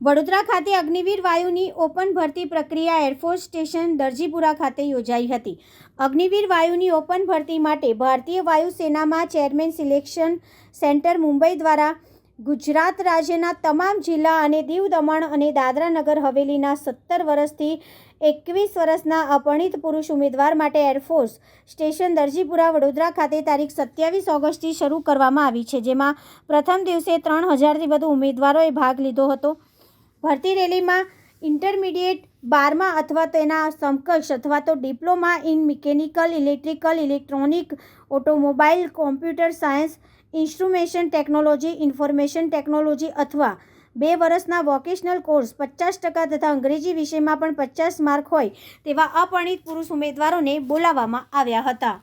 વડોદરા ખાતે અગ્નિવીર વાયુની ઓપન ભરતી પ્રક્રિયા એરફોર્સ સ્ટેશન દરજીપુરા ખાતે યોજાઈ હતી. અગ્નિવીર વાયુની ઓપન ભરતી માટે ભારતીય વાયુસેનામાં ચેરમેન સિલેક્શન સેન્ટર મુંબઈ દ્વારા ગુજરાત રાજ્યના તમામ જિલ્લા અને દીવ દમણ અને દાદરા નગર હવેલીના સત્તર વર્ષથી એકવીસ વર્ષના અપરિણિત પુરુષ ઉમેદવાર માટે એરફોર્સ સ્ટેશન દરજીપુરા વડોદરા ખાતે તારીખ સત્યાવીસ ઓગસ્ટથી શરૂ કરવામાં આવી છે, જેમાં પ્રથમ દિવસે ત્રણ હજારથી વધુ ઉમેદવારોએ ભાગ લીધો હતો. ભરતી રેલીમાં ઇન્ટરમીડિયેટ બારમા અથવા તેના સમકક્ષ અથવા તો diploma in mechanical, electrical, electronic automobile computer science, instrumentation technology, information technology અથવા બે વર્ષના વોકેશનલ કોર્સ પચાસ ટકા તથા અંગ્રેજી વિષયમાં પણ પચાસ માર્ક હોય તેવા અપરિણિત પુરુષ ઉમેદવારોને બોલાવવામાં આવ્યા હતા.